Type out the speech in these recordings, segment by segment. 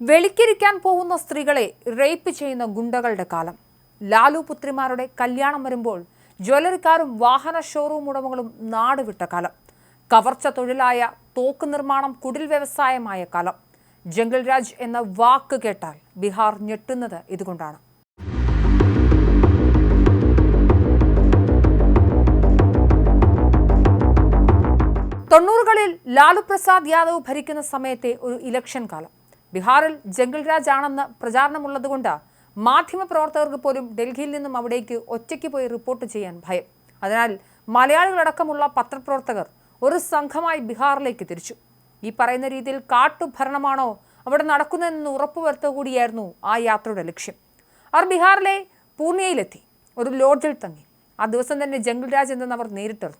വെളിക്കിരിക്കാൻ പോകുന്ന സ്ത്രീകളെ റേപ്പ് ചെയ്യുന്ന ഗുണ്ടകളുടെ കാലം. ലാലു പുത്രിമാരുടെ കല്യാണം വരുമ്പോൾ ജ്വല്ലറിക്കാരും വാഹന ഷോറൂം ഉടമകളും നാടുവിട്ട കാലം. കവർച്ച തൊഴിലായ തോക്ക് നിർമ്മാണം കുടിൽ വ്യവസായമായ കാലം. ജംഗിൾ രാജ് എന്ന വാക്ക് കേട്ടാൽ ബീഹാർ ഞെട്ടുന്നത് ഇതുകൊണ്ടാണ്. തൊണ്ണൂറുകളിൽ ലാലു പ്രസാദ് യാദവ് ഭരിക്കുന്ന സമയത്തെ ഒരു ഇലക്ഷൻ കാലം. ബീഹാറിൽ ജംഗിൾ രാജ് ആണെന്ന് പ്രചാരണമുള്ളതുകൊണ്ട് മാധ്യമപ്രവർത്തകർക്ക് പോലും ഡൽഹിയിൽ നിന്നും അവിടേക്ക് ഒറ്റയ്ക്ക് പോയി റിപ്പോർട്ട് ചെയ്യാൻ ഭയം. അതിനാൽ മലയാളികളടക്കമുള്ള പത്രപ്രവർത്തകർ ഒരു സംഘമായി ബീഹാറിലേക്ക് തിരിച്ചു. ഈ പറയുന്ന രീതിയിൽ കാട്ടുഭരണമാണോ അവിടെ നടക്കുന്നതെന്ന് ഉറപ്പുവരുത്തുക കൂടിയായിരുന്നു ആ യാത്രയുടെ ലക്ഷ്യം. അവർ ബീഹാറിലെ പൂർണിയയിലെത്തി ഒരു ലോഡ്ജിൽ തങ്ങി. ആ ദിവസം തന്നെ ജംഗിൾ രാജ് എന്തെന്ന് അവർ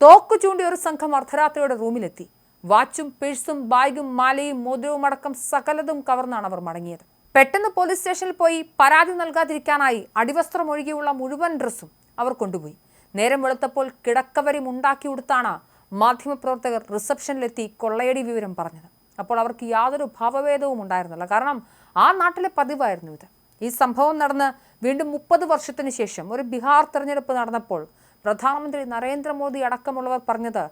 തോക്ക് ചൂണ്ടി ഒരു സംഘം അർദ്ധരാത്രിയുടെ റൂമിലെത്തി. വാച്ചും പേഴ്സും ബാഗും മാലയും മോതിരവും അടക്കം സകലതും കവർന്നാണ് അവർ മടങ്ങിയത്. പെട്ടെന്ന് പോലീസ് സ്റ്റേഷനിൽ പോയി പരാതി നൽകാതിരിക്കാനായി അടിവസ്ത്രം ഒഴികെയുള്ള മുഴുവൻ ഡ്രസ്സും അവർ കൊണ്ടുപോയി. നേരം വെളുത്തപ്പോൾ കിടക്കവരും ഉണ്ടാക്കി കൊടുത്താണ് മാധ്യമപ്രവർത്തകർ റിസപ്ഷനിലെത്തി കൊള്ളയടി വിവരം പറഞ്ഞത്. അപ്പോൾ അവർക്ക് യാതൊരു ഭാവഭേദവും ഉണ്ടായിരുന്നില്ല. കാരണം ആ നാട്ടിലെ പതിവായിരുന്നു ഇത്. ഈ സംഭവം നടന്ന് വീണ്ടും മുപ്പത് വർഷത്തിന് ശേഷം ഒരു ബീഹാർ തെരഞ്ഞെടുപ്പ് നടന്നപ്പോൾ പ്രധാനമന്ത്രി നരേന്ദ്രമോദി അടക്കമുള്ളവർ പറഞ്ഞത്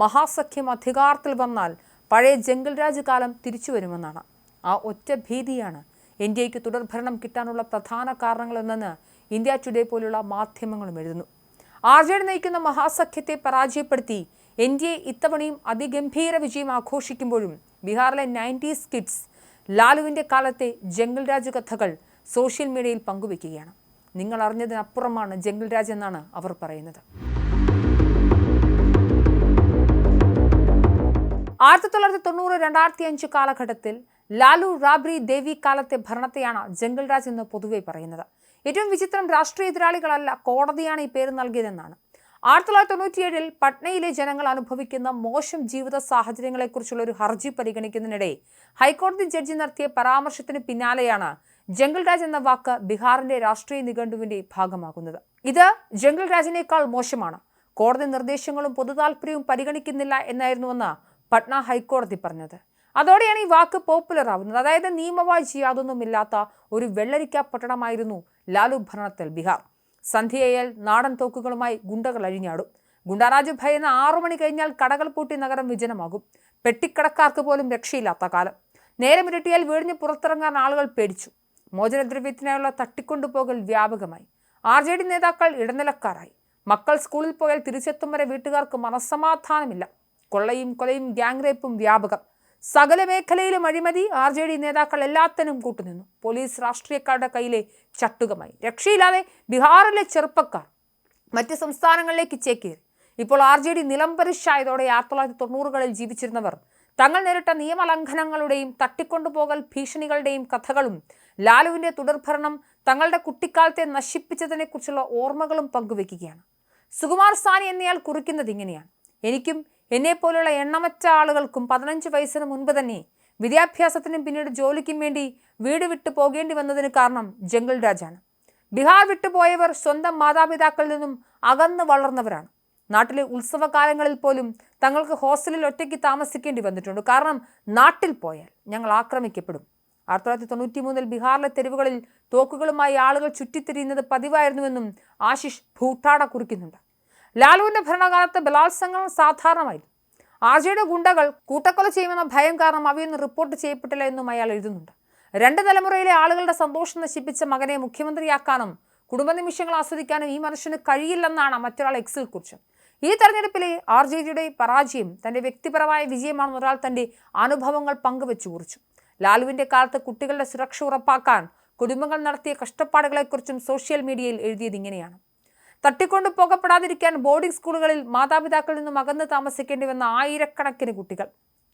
മഹാസഖ്യം അധികാരത്തിൽ വന്നാൽ പഴയ ജംഗിൾ രാജ് കാലം തിരിച്ചു വരുമെന്നാണ്. ആ ഒറ്റ ഭീതിയാണ് ഇന്ത്യയ്ക്ക് തുടർഭരണം കിട്ടാനുള്ള പ്രധാന കാരണങ്ങളെന്നെന്ന് ഇന്ത്യ ടുഡേ പോലുള്ള മാധ്യമങ്ങളും എഴുതുന്നു. ആർ ജെ ഡി നയിക്കുന്ന മഹാസഖ്യത്തെ പരാജയപ്പെടുത്തി എ ഇത്തവണയും അതിഗംഭീര വിജയം ആഘോഷിക്കുമ്പോഴും ബീഹാറിലെ നയന്റീസ് കിഡ്സ് ലാലുവിന്റെ കാലത്തെ ജംഗിൾ രാജ് കഥകൾ സോഷ്യൽ മീഡിയയിൽ പങ്കുവെക്കുകയാണ്. നിങ്ങൾ അറിഞ്ഞതിനപ്പുറമാണ് ജംഗിൾ രാജ് എന്നാണ് അവർ പറയുന്നത്. ആയിരത്തി തൊള്ളായിരത്തി തൊണ്ണൂറ് രണ്ടായിരത്തി അഞ്ച് കാലഘട്ടത്തിൽ ലാലു റാബ്രി ദേവി കാലത്തെ ഭരണത്തെയാണ് ജംഗിൾ രാജ് എന്ന് പൊതുവെ പറയുന്നത്. ഏറ്റവും വിചിത്രം രാഷ്ട്രീയ എതിരാളികളല്ല കോടതിയാണ് ഈ പേര് നൽകിയതെന്നാണ്. ആയിരത്തി തൊള്ളായിരത്തി തൊണ്ണൂറ്റിയേഴിൽ പട്നയിലെ ജനങ്ങൾ അനുഭവിക്കുന്ന മോശം ജീവിത സാഹചര്യങ്ങളെക്കുറിച്ചുള്ള ഒരു ഹർജി പരിഗണിക്കുന്നതിനിടെ ഹൈക്കോടതി ജഡ്ജി നടത്തിയ പരാമർശത്തിന് പിന്നാലെയാണ് ജംഗിൾ രാജ് എന്ന വാക്ക് ബീഹാറിന്റെ രാഷ്ട്രീയ നിഘണ്ടുവിന്റെ ഭാഗമാകുന്നത്. ഇത് ജംഗിൾ രാജിനേക്കാൾ മോശമാണ്. കോടതി നിർദ്ദേശങ്ങളും പൊതുതാൽപര്യവും പരിഗണിക്കുന്നില്ല എന്നായിരുന്നുവെന്ന് പട്ന ഹൈക്കോടതി പറഞ്ഞത്. അതോടെയാണ് ഈ വാക്ക് പോപ്പുലർ ആവുന്നത് അതായത് നിയമവാഴ്ച യാതൊന്നുമില്ലാത്ത ഒരു വെള്ളരിക്ക പട്ടണമായിരുന്നു ലാലു ഭരണത്തിൽ ബീഹാർ. സന്ധ്യയായാൽ നാടൻ തോക്കുകളുമായി ഗുണ്ടകൾ അഴിഞ്ഞാടും. ഗുണ്ടാരാജ് ഭയന്ന് ആറു മണി കഴിഞ്ഞാൽ കടകൾ പൂട്ടി നഗരം വിജനമാകും. പെട്ടിക്കടക്കാർക്ക് പോലും രക്ഷയില്ലാത്ത കാലം. നേരം ഇരുട്ടിയാൽ വീടിന് പുറത്തിറങ്ങാൻ ആളുകൾ പേടിച്ചു. മോചനദ്രവ്യത്തിനായുള്ള തട്ടിക്കൊണ്ടുപോകൽ വ്യാപകമായി. ആർ ജെ ഡി നേതാക്കൾ ഇടനിലക്കാരായി. മക്കൾ സ്കൂളിൽ പോയാൽ തിരിച്ചെത്തും വരെ വീട്ടുകാർക്ക് മനസ്സമാധാനമില്ല. കൊള്ളയും കൊലയും ഗ്യാങ് റേപ്പും വ്യാപകം. സകല മേഖലയിലും അഴിമതി ആർ ജെ ഡി നേതാക്കൾ എല്ലാത്തിനും കൂട്ടുനിന്നു. പോലീസ് രാഷ്ട്രീയക്കാരുടെ കയ്യിലെ ചട്ടുകമായി. രക്ഷയില്ലാതെ ബീഹാറിലെ ചെറുപ്പക്കാർ മറ്റ് സംസ്ഥാനങ്ങളിലേക്ക് ചേക്കേറി. ഇപ്പോൾ ആർ ജെ ഡി നിലംപരിശായതോടെ ആയിരത്തി തൊള്ളായിരത്തി തൊണ്ണൂറുകളിൽ ജീവിച്ചിരുന്നവർ തങ്ങൾ നേരിട്ട നിയമലംഘനങ്ങളുടെയും തട്ടിക്കൊണ്ടുപോകൽ ഭീഷണികളുടെയും കഥകളും ലാലുവിന്റെ തുടർഭരണം തങ്ങളുടെ കുട്ടിക്കാലത്തെ നശിപ്പിച്ചതിനെക്കുറിച്ചുള്ള ഓർമ്മകളും പങ്കുവെക്കുകയാണ് സുകുമാർ സാനി എന്നയാൾ കുറിക്കുന്നത് ഇങ്ങനെയാണ്. എനിക്കും എന്നെപ്പോലുള്ള എണ്ണമറ്റ ആളുകൾക്കും പതിനഞ്ച് വയസ്സിന് മുൻപ് തന്നെ വിദ്യാഭ്യാസത്തിനും പിന്നീട് ജോലിക്കും വേണ്ടി വീട് വിട്ടു പോകേണ്ടി വന്നതിന് കാരണം ജംഗിൾ രാജാണ്. ബീഹാർ വിട്ടുപോയവർ സ്വന്തം മാതാപിതാക്കളിൽ നിന്നും അകന്നു വളർന്നവരാണ്. നാട്ടിലെ ഉത്സവകാലങ്ങളിൽ പോലും തങ്ങൾക്ക് ഹോസ്റ്റലിൽ ഒറ്റയ്ക്ക് താമസിക്കേണ്ടി വന്നിട്ടുണ്ട്. കാരണം നാട്ടിൽ പോയാൽ ഞങ്ങൾ ആക്രമിക്കപ്പെടും. ആയിരത്തി തൊള്ളായിരത്തി തൊണ്ണൂറ്റി മൂന്നിൽ ബീഹാറിലെ തെരുവുകളിൽ തോക്കുകളുമായി ആളുകൾ ചുറ്റിത്തിരിയുന്നത് പതിവായിരുന്നുവെന്നും ആശിഷ് ഭൂട്ടാട കുറിക്കുന്നുണ്ട്. ലാലുവിന്റെ ഭരണകാലത്ത് ബലാത്സംഗങ്ങൾ സാധാരണമായിരുന്നു. ആർജയുടെ ഗുണ്ടകൾ കൂട്ടക്കൊല ചെയ്യുമെന്ന ഭയം കാരണം അവയൊന്നും റിപ്പോർട്ട് ചെയ്യപ്പെട്ടില്ല എന്നും അയാൾ എഴുതുന്നുണ്ട്. രണ്ട് തലമുറയിലെ ആളുകളുടെ സന്തോഷം നശിപ്പിച്ച മകനെ മുഖ്യമന്ത്രിയാക്കാനും കുടുംബ നിമിഷങ്ങൾ ആസ്വദിക്കാനും ഈ മനുഷ്യന് കഴിയില്ലെന്നാണ് മറ്റൊരാൾ എക്സിൽ കുറിച്ച് ഈ തെരഞ്ഞെടുപ്പിലെ ആർ ജെ ഡിയുടെ പരാജയം തന്റെ വ്യക്തിപരമായ വിജയമാണെന്ന് ഒരാൾ തന്റെ അനുഭവങ്ങൾ പങ്കുവെച്ചു കുറിച്ചു. ലാലുവിന്റെ കാലത്ത് കുട്ടികളുടെ സുരക്ഷ ഉറപ്പാക്കാൻ കുടുംബങ്ങൾ നടത്തിയ കഷ്ടപ്പാടുകളെക്കുറിച്ചും സോഷ്യൽ മീഡിയയിൽ എഴുതിയത് ഇങ്ങനെയാണ്. തട്ടിക്കൊണ്ടു പോകപ്പെടാതിരിക്കാൻ ബോർഡിംഗ് സ്കൂളുകളിൽ മാതാപിതാക്കളിൽ നിന്നും അകന്ന് താമസിക്കേണ്ടി വന്ന ആയിരക്കണക്കിന് കുട്ടികൾ.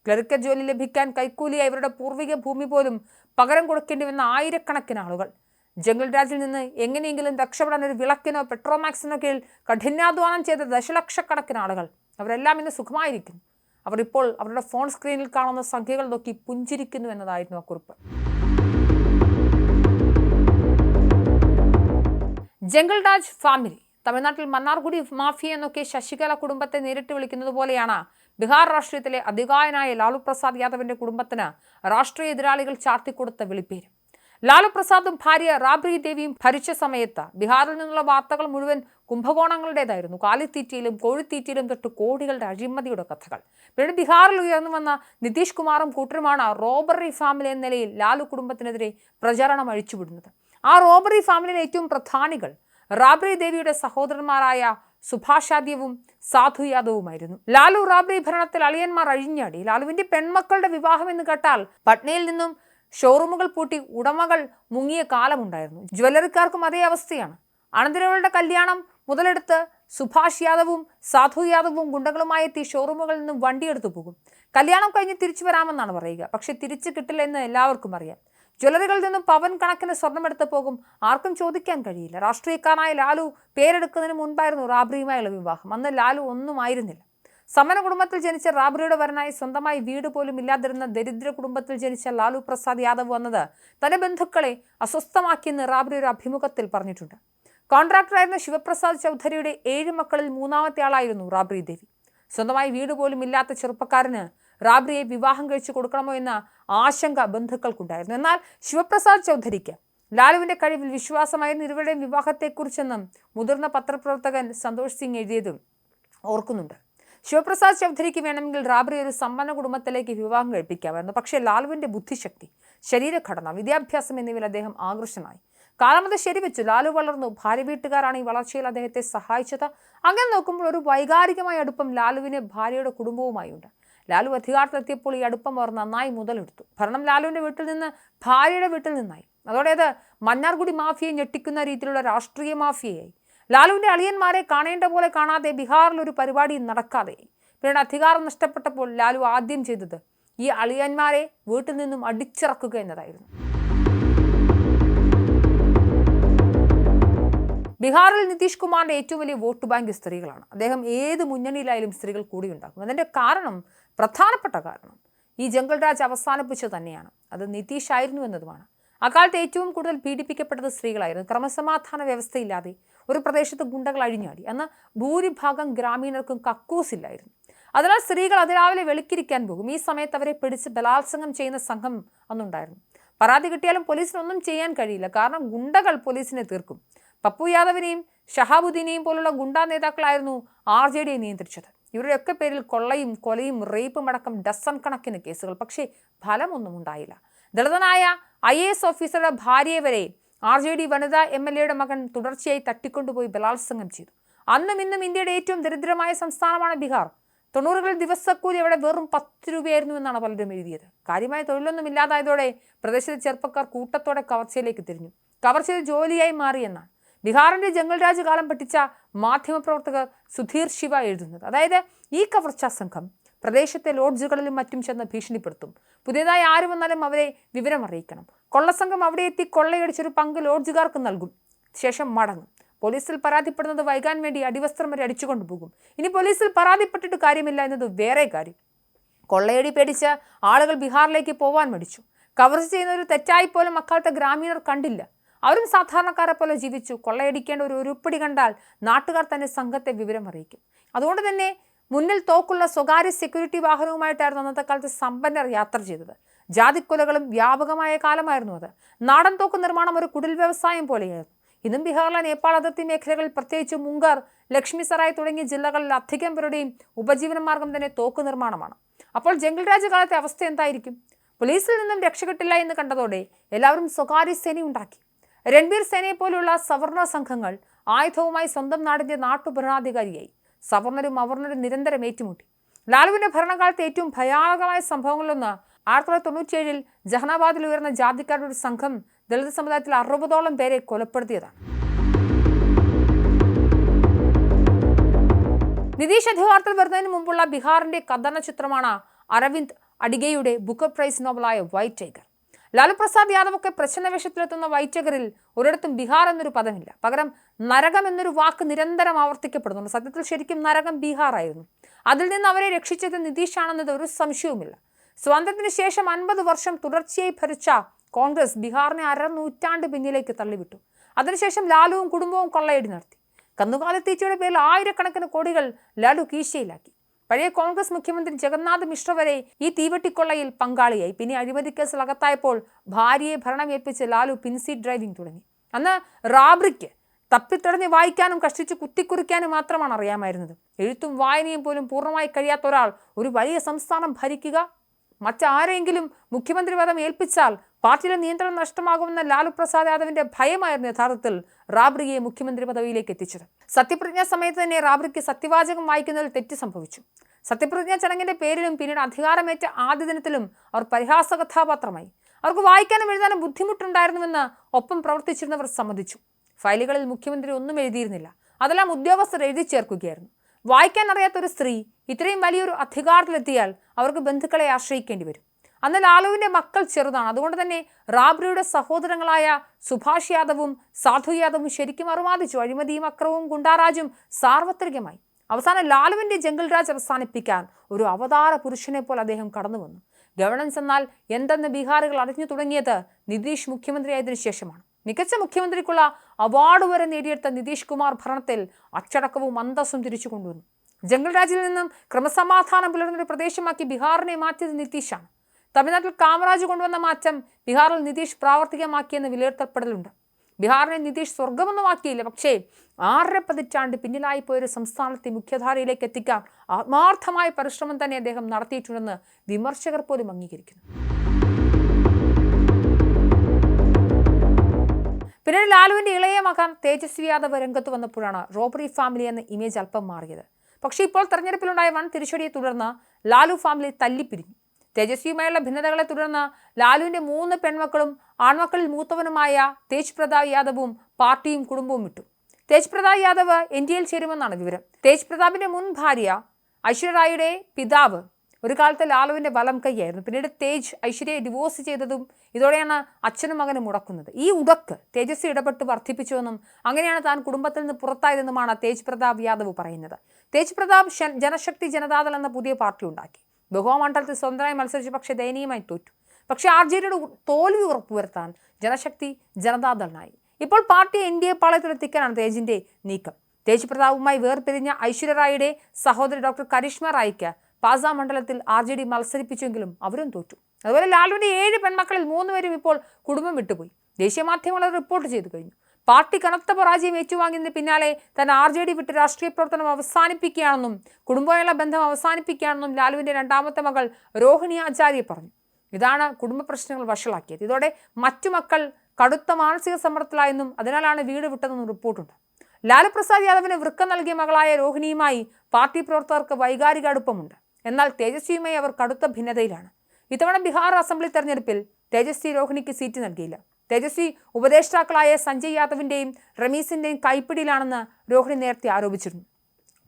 ക്ലറിക്കൽ ജോലി ലഭിക്കാൻ കൈക്കൂലിയ ഇവരുടെ പൂർവിക ഭൂമി പോലും പകരം കൊടുക്കേണ്ടി വന്ന ആയിരക്കണക്കിന് ആളുകൾ. ജംഗിൾ രാജിൽ നിന്ന് എങ്ങനെയെങ്കിലും രക്ഷപ്പെടാൻ ഒരു വിളക്കിനോ പെട്രോമാക്സിനോ കീഴിൽ കഠിനാധ്വാനം ചെയ്ത ദശലക്ഷക്കണക്കിന് ആളുകൾ. അവരെല്ലാം ഇന്ന് സുഖമായിരിക്കുന്നു. അവർ ഇപ്പോൾ അവരുടെ ഫോൺ സ്ക്രീനിൽ കാണുന്ന സംഖ്യകൾ നോക്കി പുഞ്ചിരിക്കുന്നു എന്നതായിരുന്നു ആ കുറിപ്പ്. ജംഗിൾ രാജ് ഫാമിലി തമിഴ്നാട്ടിൽ മന്നാർഗുഡി മാഫിയ എന്നൊക്കെ ശശികല കുടുംബത്തെ നേരിട്ട് വിളിക്കുന്നത് പോലെയാണ് ബീഹാർ രാഷ്ട്രീയത്തിലെ അധികായനായ ലാലു പ്രസാദ് യാദവിന്റെ കുടുംബത്തിന് രാഷ്ട്രീയ എതിരാളികൾ ചാർത്തിക്കൊടുത്ത വിളിപ്പേര്. ലാലു പ്രസാദും ഭാര്യ റാബ്രി ദേവിയും ഭരിച്ച സമയത്ത് ബീഹാറിൽ നിന്നുള്ള വാർത്തകൾ മുഴുവൻ കുംഭകോണങ്ങളുടേതായിരുന്നു. കാലിത്തീറ്റയിലും കോഴിത്തീറ്റയിലും തൊട്ട് കോടികളുടെ അഴിമതിയുടെ കഥകൾ. പിന്നീട് ബീഹാറിൽ ഉയർന്നു വന്ന നിതീഷ് കുമാറും കൂട്ടരുമാണ് റോബറി ഫാമിലി എന്ന നിലയിൽ ലാലു കുടുംബത്തിനെതിരെ പ്രചാരണം അഴിച്ചുവിടുന്നത്. ആ റോബറി ഫാമിലിയിലെ ഏറ്റവും പ്രധാനികൾ റാബ്രി ദേവിയുടെ സഹോദരന്മാരായ സുഭാഷാദ്യവും സാധു യാദവുമായിരുന്നു. ലാലു റാബ്രി ഭരണത്തിൽ അളിയന്മാർ അഴിഞ്ഞാടി. ലാലുവിന്റെ പെൺമക്കളുടെ വിവാഹം എന്ന് കേട്ടാൽ പട്നയിൽ നിന്നും ഷോറൂമുകൾ പൂട്ടി ഉടമകൾ മുങ്ങിയ കാലമുണ്ടായിരുന്നു. ജ്വല്ലറിക്കാർക്കും അതേ അവസ്ഥയാണ്. അനന്തരവളുടെ കല്യാണം മുതലെടുത്ത് സുഭാഷ് യാദവും സാധു യാദവും ഗുണ്ടകളുമായി എത്തി ഷോറൂമുകളിൽ നിന്നും വണ്ടിയെടുത്തു പോകും. കല്യാണം കഴിഞ്ഞ് തിരിച്ചു വരാമെന്നാണ് പറയുക. പക്ഷെ തിരിച്ചു കിട്ടില്ല എന്ന് എല്ലാവർക്കും അറിയാം. ജ്വല്ലറികളിൽ നിന്നും പവൻ കണക്കിന് സ്വർണമെടുത്ത് പോകും. ആർക്കും ചോദിക്കാൻ കഴിയില്ല. രാഷ്ട്രീയക്കാരനായ ലാലു പേരെടുക്കുന്നതിന് മുൻപായിരുന്നു റാബ്രിയുമായുള്ള വിവാഹം. അന്ന് ലാലു ഒന്നും ആയിരുന്നില്ല സമര കുടുംബത്തിൽ ജനിച്ച റാബ്രിയുടെ വരനായി സ്വന്തമായി വീട് പോലും ഇല്ലാതിരുന്ന ദരിദ്ര കുടുംബത്തിൽ ജനിച്ച ലാലു പ്രസാദ് യാദവ് വന്നത് തന്റെ ബന്ധുക്കളെ അസ്വസ്ഥമാക്കിയെന്ന് റാബ്രി ഒരു അഭിമുഖത്തിൽ പറഞ്ഞിട്ടുണ്ട്. കോൺട്രാക്ടറായിരുന്ന ശിവപ്രസാദ് ചൗധരിയുടെ ഏഴ് മക്കളിൽ മൂന്നാമത്തെ ആളായിരുന്നു റാബ്രി ദേവി. സ്വന്തമായി വീട് പോലും ഇല്ലാത്ത ചെറുപ്പക്കാരന് റാബ്രിയെ വിവാഹം കഴിച്ചു കൊടുക്കണമോ എന്ന ആശങ്ക ബന്ധുക്കൾക്കുണ്ടായിരുന്നു. എന്നാൽ ശിവപ്രസാദ് ചൗധരിക്ക് ലാലുവിന്റെ കഴിവിൽ വിശ്വാസമായിരുന്നു ഇരുവരുടെയും വിവാഹത്തെക്കുറിച്ചെന്നും മുതിർന്ന പത്രപ്രവർത്തകൻ സന്തോഷ് സിംഗ് എഴുതിയതും ഓർക്കുന്നുണ്ട്. ശിവപ്രസാദ് ചൗധരിക്ക് വേണമെങ്കിൽ റാബ്രി ഒരു സമ്പന്ന കുടുംബത്തിലേക്ക് വിവാഹം കഴിപ്പിക്കാമായിരുന്നു. പക്ഷേ ലാലുവിന്റെ ബുദ്ധിശക്തി ശരീരഘടന വിദ്യാഭ്യാസം എന്നിവയിൽ അദ്ദേഹം ആകർഷനായി കാലമത് ശരിവെച്ചു. ലാലു വളർന്നു. ഭാര്യ വീട്ടുകാരാണ് ഈ വളർച്ചയിൽ അദ്ദേഹത്തെ സഹായിച്ചത്. അങ്ങനെ നോക്കുമ്പോൾ ഒരു വൈകാരികമായ അടുപ്പം ലാലുവിന് ഭാര്യയുടെ കുടുംബവുമായുണ്ട്. ലാലു അധികാരത്തിലെത്തിയപ്പോൾ ഈ അടുപ്പം അവർ നന്നായി മുതലെടുത്തു. ഭരണം ലാലുവിന്റെ വീട്ടിൽ നിന്ന് ഭാര്യയുടെ വീട്ടിൽ നിന്നായി. അതോടെ അത് മന്നാർകുടി മാഫിയയെ ഞെട്ടിക്കുന്ന രീതിയിലുള്ള രാഷ്ട്രീയ മാഫിയയായി. ലാലുവിന്റെ അളിയന്മാരെ കാണേണ്ട പോലെ കാണാതെ ബീഹാറിൽ ഒരു പരിപാടി നടക്കാതെ. പിന്നീട് അധികാരം നഷ്ടപ്പെട്ടപ്പോൾ ലാലു ആദ്യം ചെയ്തത് ഈ അളിയന്മാരെ വീട്ടിൽ നിന്നും അടിച്ചിറക്കുക എന്നതായിരുന്നു. ബീഹാറിൽ നിതീഷ് കുമാറിന്റെ ഏറ്റവും വലിയ വോട്ട് ബാങ്ക് സ്ത്രീകളാണ്. അദ്ദേഹം ഏത് മുന്നണിയിലായാലും സ്ത്രീകൾ കൂടിയുണ്ടാക്കും അതിന്റെ കാരണം പ്രധാനപ്പെട്ട കാരണം. ഈ ജംഗിൾ രാജ് അവസാനിപ്പിച്ചത് തന്നെയാണ്. അത് നിതീഷ് ആയിരുന്നു എന്നതുമാണ്. അക്കാലത്ത് ഏറ്റവും കൂടുതൽ പീഡിപ്പിക്കപ്പെട്ടത് സ്ത്രീകളായിരുന്നു. ക്രമസമാധാന വ്യവസ്ഥയില്ലാതെ ഒരു പ്രദേശത്ത് ഗുണ്ടകൾ അഴിഞ്ഞാടി. അന്ന് ഭൂരിഭാഗം ഗ്രാമീണർക്കും കക്കൂസില്ലായിരുന്നു അതിനാൽ സ്ത്രീകൾ അതിരാവിലെ വെളുക്കിരിക്കാൻ പോകും. ഈ സമയത്ത് അവരെ പിടിച്ച് ബലാത്സംഗം ചെയ്യുന്ന സംഘം അന്നുണ്ടായിരുന്നു. പരാതി കിട്ടിയാലും പോലീസിനൊന്നും ചെയ്യാൻ കഴിയില്ല. കാരണം ഗുണ്ടകൾ പോലീസിനെ തീർക്കും. പപ്പു യാദവിനെയും ഷഹാബുദ്ദീനെയും പോലുള്ള ഗുണ്ടാ നേതാക്കളായിരുന്നു ആർ ജെ ഡിയെ നിയന്ത്രിച്ചത്. ഇവരുടെയൊക്കെ പേരിൽ കൊള്ളയും കൊലയും റേപ്പും അടക്കം ഡസൺ കണക്കിന് കേസുകൾ. പക്ഷേ ഫലമൊന്നും ഉണ്ടായില്ല. ദളിതനായ ഐ എ എസ് ഓഫീസറുടെ ഭാര്യയെ വരെ ആർ ജെ ഡി വനിതാ എം എൽ എയുടെ മകൻ തുടർച്ചയായി തട്ടിക്കൊണ്ടുപോയി ബലാത്സംഗം ചെയ്തു. അന്നും ഇന്നും ഇന്ത്യയുടെ ഏറ്റവും ദരിദ്രമായ സംസ്ഥാനമാണ് ബീഹാർ. തൊണ്ണൂറുകളിൽ ദിവസക്കൂലി അവിടെ വെറും പത്ത് രൂപയായിരുന്നു എന്നാണ് പലരും എഴുതിയത്. കാര്യമായ തൊഴിലൊന്നും ഇല്ലാതായതോടെ പ്രദേശത്തെ ചെറുപ്പക്കാർ കൂട്ടത്തോടെ കവർച്ചയിലേക്ക് തിരിഞ്ഞു. കവർച്ച ജോലിയായി മാറിയെന്നാണ്. ബീഹാറിന്റെ ജംഗൽ രാജ് കാലം പഠിച്ച മാധ്യമപ്രവർത്തകർ സുധീർ ശിവ എഴുതുന്നത്. അതായത് ഈ കവർച്ചാ സംഘം പ്രദേശത്തെ ലോഡ്ജുകളിലും മറ്റും ചെന്ന് ഭീഷണിപ്പെടുത്തും. പുതിയതായി ആര് വന്നാലും അവരെ വിവരം അറിയിക്കണം. കൊള്ളസംഘം അവിടെ എത്തി കൊള്ളയടിച്ചൊരു പങ്ക് ലോഡ്ജുകാർക്ക് നൽകും. ശേഷം മടങ്ങും. പോലീസിൽ പരാതിപ്പെടുന്നത് വൈകാൻ വേണ്ടി അടിവസ്ത്രം വരെ അടിച്ചുകൊണ്ടു പോകും. ഇനി പോലീസിൽ പരാതിപ്പെട്ടിട്ട് കാര്യമില്ല എന്നത് വേറെ കാര്യം. കൊള്ളയടി പേടിച്ച് ആളുകൾ ബീഹാറിലേക്ക് പോവാൻ മടിച്ചു. കവർച്ച ചെയ്യുന്ന ഒരു തെറ്റായി പോലും അക്കാലത്തെ ഗ്രാമീണർ കണ്ടില്ല. അവരും സാധാരണക്കാരെ പോലെ ജീവിച്ചു. കൊള്ളയടിക്കേണ്ട ഒരു ഉരുപ്പടി കണ്ടാൽ നാട്ടുകാർ തന്നെ സംഘത്തെ വിവരം അറിയിക്കും. അതുകൊണ്ട് തന്നെ മുന്നിൽ തോക്കുള്ള സ്വകാര്യ സെക്യൂരിറ്റി വാഹനവുമായിട്ടായിരുന്നു അന്നത്തെ കാലത്ത് സമ്പന്നർ യാത്ര ചെയ്തത്. ജാതിക്കൊലകളും വ്യാപകമായ കാലമായിരുന്നു അത്. നാടൻ തോക്ക് നിർമ്മാണം ഒരു കുടിൽ വ്യവസായം പോലെയായിരുന്നു. ഇന്നും ബീഹാറിലെ നേപ്പാൾ അതിർത്തി മേഖലകളിൽ പ്രത്യേകിച്ച് മുങ്കർ ലക്ഷ്മി സറായ് തുടങ്ങിയ ജില്ലകളിൽ അധികം പേരുടെയും ഉപജീവന മാർഗം തന്നെ തോക്ക് നിർമ്മാണമാണ്. അപ്പോൾ ജംഗിൾ രാജ് കാലത്തെ അവസ്ഥ എന്തായിരിക്കും? പോലീസിൽ നിന്നും രക്ഷപ്പെട്ടില്ല എന്ന് കണ്ടതോടെ എല്ലാവരും സ്വകാര്യ സേന ഉണ്ടാക്കി. രൺബീർ സേനയെ പോലുള്ള സവർണ സംഘങ്ങൾ ആയുധവുമായി സ്വന്തം നാടിന്റെ നാട്ടുഭരണാധികാരിയായി സവർണരും അവർണരും നിരന്തരം ഏറ്റുമുട്ടി. ലാലുവിന്റെ ഭരണകാലത്ത് ഏറ്റവും ഭയാനകമായ സംഭവങ്ങളിലൊന്ന് ആയിരത്തി തൊള്ളായിരത്തി തൊണ്ണൂറ്റിയേഴിൽ ജഹനാബാദിൽ ഉയർന്ന ജാതിക്കാരുടെ ഒരു സംഘം ദളിത് സമുദായത്തിൽ അറുപതോളം പേരെ കൊലപ്പെടുത്തിയതാണ്. നിതീഷ് അധികാരത്തിൽ വരുന്നതിന് മുമ്പുള്ള ബീഹാറിന്റെ കഥന ചിത്രമാണ് അരവിന്ദ് അഡിഗയുടെ ബുക്കർ പ്രൈസ് നോവലായ വൈറ്റ് ടൈഗർ. ലാലു പ്രസാദ് യാദവ് ഒക്കെ പ്രശ്ന വേഷത്തിലെത്തുന്ന വൈറ്റകറിൽ ഒരിടത്തും ബീഹാർ എന്നൊരു പദമില്ല. പകരം നരകം എന്നൊരു വാക്ക് നിരന്തരം ആവർത്തിക്കപ്പെടുന്നുണ്ട്. സത്യത്തിൽ ശരിക്കും നരകം ബീഹാർ ആയിരുന്നു അതിൽ നിന്ന് അവരെ രക്ഷിച്ചത് നിതീഷാണെന്നത് ഒരു സംശയവുമില്ല. സ്വാതന്ത്ര്യത്തിന് ശേഷം അൻപത് വർഷം തുടർച്ചയായി ഭരിച്ച കോൺഗ്രസ് ബീഹാറിനെ അരനൂറ്റാണ്ട് പിന്നിലേക്ക് തള്ളിവിട്ടു. അതിനുശേഷം ലാലുവും കുടുംബവും കൊള്ളയടി നടത്തി. കന്നുകാലത്തീച്ചയുടെ പേരിൽ ആയിരക്കണക്കിന് കോടികൾ ലാലു കീശയിലാക്കി. പഴയ കോൺഗ്രസ് മുഖ്യമന്ത്രി ജഗന്നാഥ് മിശ്ര വരെ ഈ തീവട്ടിക്കൊള്ളയിൽ പങ്കാളിയായി. പിന്നെ അഴിമതി കേസിൽ അകത്തായപ്പോൾ ഭാര്യയെ ഭരണമേൽപ്പിച്ച് ലാലു പിൻസീറ്റ് ഡ്രൈവിംഗ് തുടങ്ങി. അന്ന് റാബ്രിക്ക് തപ്പിത്തടഞ്ഞ് വായിക്കാനും കഷ്ടിച്ച് കുത്തിക്കുറിക്കാനും മാത്രമാണ് അറിയാമായിരുന്നത്. എഴുത്തും വായനയും പോലും പൂർണമായി കഴിയാത്ത ഒരാൾ ഒരു വലിയ സംസ്ഥാനം ഭരിക്കുക മറ്റാരെങ്കിലും മുഖ്യമന്ത്രി പദം ഏൽപ്പിച്ചാൽ പാർട്ടിയിലെ നിയന്ത്രണം നഷ്ടമാകുമെന്ന ലാലു പ്രസാദ് യാദവിന്റെ ഭയമായിരുന്നു യഥാർത്ഥത്തിൽ റാബ്രിയെ മുഖ്യമന്ത്രി പദവിയിലേക്ക് എത്തിച്ചത്. സത്യപ്രതിജ്ഞാ സമയത്ത് തന്നെ റാബ്രിക്ക് സത്യവാചകം വായിക്കുന്നതിൽ തെറ്റ് സംഭവിച്ചു. സത്യപ്രതിജ്ഞാ ചടങ്ങിന്റെ പേരിലും പിന്നീട് അധികാരമേറ്റ ആദ്യ ദിനത്തിലും അവർ പരിഹാസ കഥാപാത്രമായി. അവർക്ക് വായിക്കാനും എഴുതാനും ബുദ്ധിമുട്ടുണ്ടായിരുന്നുവെന്ന് ഒപ്പം പ്രവർത്തിച്ചിരുന്നവർ സമ്മതിച്ചു. ഫയലുകളിൽ മുഖ്യമന്ത്രി ഒന്നും എഴുതിയിരുന്നില്ല. അതെല്ലാം ഉദ്യോഗസ്ഥർ എഴുതി ചേർക്കുകയായിരുന്നു. വായിക്കാൻ അറിയാത്ത ഒരു സ്ത്രീ ഇത്രയും വലിയൊരു അധികാരത്തിലെത്തിയാൽ അവർക്ക് ബന്ധുക്കളെ ആശ്രയിക്കേണ്ടി വരും. അന്ന് ലാലുവിന്റെ മക്കൾ ചെറുതാണ്. അതുകൊണ്ട് തന്നെ റാബ്രിയുടെ സഹോദരങ്ങളായ സുഭാഷ് യാദവും സാധു യാദവും ശരിക്കും അറുമാദിച്ചു അഴിമതിയും അക്രമവും ഗുണ്ടാറാജും സാർവത്രികമായി. അവസാനം ലാലുവിന്റെ ജംഗിൾ രാജ് അവസാനിപ്പിക്കാൻ ഒരു അവതാര പുരുഷനെ പോലെ അദ്ദേഹം കടന്നു വന്നു. ഗവർണൻസ് എന്നാൽ എന്തെന്ന് ബീഹാറുകൾ അറിഞ്ഞു തുടങ്ങിയത് നിതീഷ് മുഖ്യമന്ത്രിയായതിനു ശേഷമാണ്. മികച്ച മുഖ്യമന്ത്രിക്കുള്ള അവാർഡ് വരെ നേടിയെടുത്ത നിതീഷ് കുമാർ ഭരണത്തിൽ അച്ചടക്കവും അന്തസ്സും തിരിച്ചു കൊണ്ടുവന്നു. ജംഗിൾ രാജിൽ നിന്നും ക്രമസമാധാനം പുലർന്നൊരു പ്രദേശമാക്കി ബീഹാറിനെ മാറ്റിയത് നിതീഷാണ്. തമിഴ്നാട്ടിൽ കാമരാജ് കൊണ്ടുവന്ന മാറ്റം ബീഹാറിൽ നിതീഷ് പ്രാവർത്തികമാക്കിയെന്ന് വിലയിരുത്തപ്പെടലുണ്ട്. ബീഹാറിനെ നിതീഷ് സ്വർഗമൊന്നും ആക്കിയില്ല. പക്ഷേ ആറര പതിറ്റാണ്ട് പിന്നിലായി പോയൊരു സംസ്ഥാനത്തെ മുഖ്യധാരയിലേക്ക് എത്തിക്കാൻ ആത്മാർത്ഥമായ പരിശ്രമം തന്നെ അദ്ദേഹം നടത്തിയിട്ടുണ്ടെന്ന് വിമർശകർ പോലും അംഗീകരിക്കുന്നു. പിന്നീട് ലാലുവിന്റെ ഇളയ മകൻ തേജസ്വി യാദവ് രംഗത്ത് വന്നപ്പോഴാണ് റോബറി ഫാമിലി എന്ന ഇമേജ് അല്പം മാറിയത്. പക്ഷേ ഇപ്പോൾ തെരഞ്ഞെടുപ്പിലുണ്ടായ വൻ തിരിച്ചടിയെ തുടർന്ന് ലാലു ഫാമിലി തല്ലിപ്പിരിഞ്ഞു. തേജസ്വിയുമായുള്ള ഭിന്നതകളെ തുടർന്ന് ലാലുവിന്റെ മൂന്ന് പെൺമക്കളും ആൺമക്കളിൽ മൂത്തവനുമായ തേജ് പ്രതാപ് യാദവും പാർട്ടിയും കുടുംബവും വിട്ടു. തേജ് പ്രതാപ് യാദവ് എൻ ഡി എയിൽ ചേരുമെന്നാണ് വിവരം. തേജ് പ്രതാപിന്റെ മുൻ ഭാര്യ ഐശ്വര്യ ഐശ്വര്യറായിയുടെ പിതാവ് ഒരു കാലത്ത് ലാലുവിന്റെ വലം കൈയായിരുന്നു. പിന്നീട് തേജ് ഐശ്വര്യയെ ഡിവോഴ്സ് ചെയ്തതും ഇതോടെയാണ് അച്ഛനും മകനും മുടക്കുന്നത്. ഈ ഉടക്ക് തേജസ്വി ഇടപെട്ട് വർദ്ധിപ്പിച്ചുവെന്നും അങ്ങനെയാണ് താൻ കുടുംബത്തിൽ നിന്ന് പുറത്തായതെന്നുമാണ് തേജ് പ്രതാപ് യാദവ് പറയുന്നത്. തേജ് പ്രതാപ് ജനശക്തി ജനതാദൾ എന്ന പുതിയ പാർട്ടി ഉണ്ടാക്കി. ബഹുവ മണ്ഡലത്തിൽ സ്വന്തമായി മത്സരിച്ചു പക്ഷെ ദയനീയമായി തോറ്റു. പക്ഷേ ആർ ജെ ഡിയുടെ തോൽവി ഉറപ്പുവരുത്താൻ ജനശക്തി ജനതാദളിനായി. ഇപ്പോൾ പാർട്ടി എൻ ഡി എ പാളയത്തിലെത്തിക്കാനാണ് തേജിന്റെ നീക്കം. തേജ് പ്രതാപുമായി വേർപിരിഞ്ഞ ഐശ്വര്യ റായിയുടെ സഹോദരി ഡോക്ടർ കരിഷ്മ റായിക്ക് പാസ മണ്ഡലത്തിൽ ആർ ജെ ഡി മത്സരിപ്പിച്ചെങ്കിലും അവരും തോറ്റു. അതുപോലെ ലാലുവിന്റെ ഏഴ് പെൺമക്കളിൽ മൂന്നുപേരും ഇപ്പോൾ കുടുംബം വിട്ടുപോയി. ദേശീയ മാധ്യമങ്ങൾ റിപ്പോർട്ട് ചെയ്തു കഴിഞ്ഞു. പാർട്ടി കനത്ത പരാജയം ഏറ്റുവാങ്ങിയതിന് പിന്നാലെ താൻ ആർ ജെ ഡി വിട്ട് രാഷ്ട്രീയ പ്രവർത്തനം അവസാനിപ്പിക്കുകയാണെന്നും കുടുംബമായുള്ള ബന്ധം അവസാനിപ്പിക്കുകയാണെന്നും ലാലുവിന്റെ രണ്ടാമത്തെ മകൾ രോഹിണി ആചാര്യ പറഞ്ഞു. ഇതാണ് കുടുംബ പ്രശ്നങ്ങൾ വഷളാക്കിയത്. ഇതോടെ മറ്റു മക്കൾ കടുത്ത മാനസിക സമ്മർദ്ദത്തിലായെന്നും അതിനാലാണ് വീട് വിട്ടതെന്നും റിപ്പോർട്ടുണ്ട്. ലാലു പ്രസാദ് യാദവിന് വൃക്ക നൽകിയ മകളായ രോഹിണിയുമായി പാർട്ടി പ്രവർത്തകർക്ക് വൈകാരിക അടുപ്പമുണ്ട്. എന്നാൽ തേജസ്വിയുമായി അവർ കടുത്ത ഭിന്നതയിലാണ്. ഇത്തവണ ബീഹാർ അസംബ്ലി തെരഞ്ഞെടുപ്പിൽ തേജസ്വി രോഹിണിക്ക് സീറ്റ് നൽകിയില്ല. തേജസ്വി ഉപദേഷ്ടാക്കളായ സഞ്ജയ് യാദവിന്റെയും റമീസിന്റെയും കൈപ്പിടിയിലാണെന്ന് രോഹിണി നേരത്തെ ആരോപിച്ചിരുന്നു.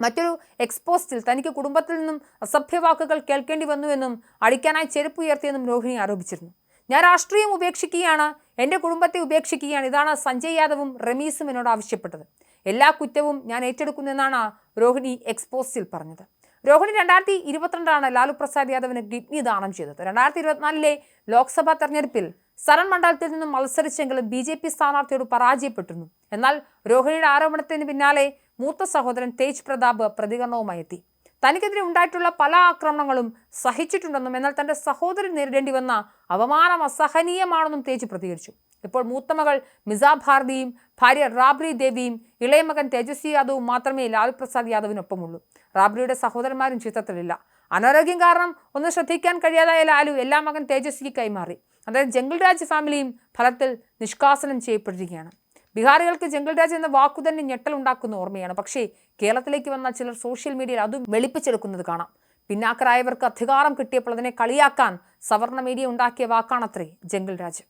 മറ്റൊരു എക്സ്പോസ്റ്റിൽ തനിക്ക് കുടുംബത്തിൽ നിന്നും അസഭ്യവാക്കുകൾ കേൾക്കേണ്ടി വന്നുവെന്നും അടിക്കാനായി ചെരുപ്പ് ഉയർത്തിയെന്നും രോഹിണി ആരോപിച്ചിരുന്നു. ഞാൻ രാഷ്ട്രീയം ഉപേക്ഷിക്കുകയാണ് എന്റെ കുടുംബത്തെ ഉപേക്ഷിക്കുകയാണ്. ഇതാണ് സഞ്ജയ് യാദവും റമീസും എന്നോട് ആവശ്യപ്പെട്ടത്. എല്ലാ കുറ്റവും ഞാൻ ഏറ്റെടുക്കുന്നെന്നാണ് രോഹിണി എക്സ്പോസ്റ്റിൽ പറഞ്ഞത്. രോഹിണി രണ്ടായിരത്തി ഇരുപത്തിരണ്ടാണ് ലാലു പ്രസാദ് യാദവിന് കിഡ്നി ദാനം ചെയ്തത്. രണ്ടായിരത്തി ഇരുപത്തിനാലിലെ ലോക്സഭാ തെരഞ്ഞെടുപ്പിൽ സരൺ മണ്ഡലത്തിൽ നിന്നും മത്സരിച്ചെങ്കിലും ബി ജെ പി സ്ഥാനാർത്ഥിയോട് പരാജയപ്പെട്ടിരുന്നു. എന്നാൽ രോഹിണിയുടെ ആരോപണത്തിന് പിന്നാലെ മൂത്ത സഹോദരൻ തേജ് പ്രതാപ് പ്രതികരണവുമായി എത്തി. തനിക്കെതിരെ ഉണ്ടായിട്ടുള്ള പല ആക്രമണങ്ങളും സഹിച്ചിട്ടുണ്ടെന്നും എന്നാൽ തന്റെ സഹോദരൻ നേരിടേണ്ടി വന്ന അവമാനം അസഹനീയമാണെന്നും തേജ് പ്രതികരിച്ചു. ഇപ്പോൾ മൂത്ത മകൾ മിസാ ഭാരതിയും ഭാര്യ റാബ്രി ദേവിയും ഇളയ മകൻ തേജസ്വി യാദവും മാത്രമേ ലാലു പ്രസാദ് യാദവിനൊപ്പമുള്ളൂ. റാബ്രിയുടെ സഹോദരന്മാരും ചിത്രത്തിലില്ല. അനാരോഗ്യം കാരണം ഒന്ന് ശ്രദ്ധിക്കാൻ കഴിയാതായ ലാലു എല്ലാ മകൻ തേജസ്വിക്ക് കൈമാറി. അതായത് ജംഗിൾ രാജ് ഫാമിലിയും ഫലത്തിൽ നിഷ്കാസനം ചെയ്യപ്പെട്ടിരിക്കുകയാണ്. ബീഹാറികൾക്ക് ജംഗിൾ രാജ് എന്ന വാക്കു തന്നെ ഞെട്ടലുണ്ടാക്കുന്ന ഓർമ്മയാണ്. പക്ഷേ കേരളത്തിലേക്ക് വന്ന ചിലർ സോഷ്യൽ മീഡിയയിൽ അതും വെളിപ്പിച്ചെടുക്കുന്നത് കാണാം. പിന്നാക്കരായവർക്ക് അധികാരം കിട്ടിയപ്പോൾ അതിനെ കളിയാക്കാൻ സവർണ മീഡിയ ഉണ്ടാക്കിയ വാക്കാണത്രേ ജംഗിൾ രാജ്.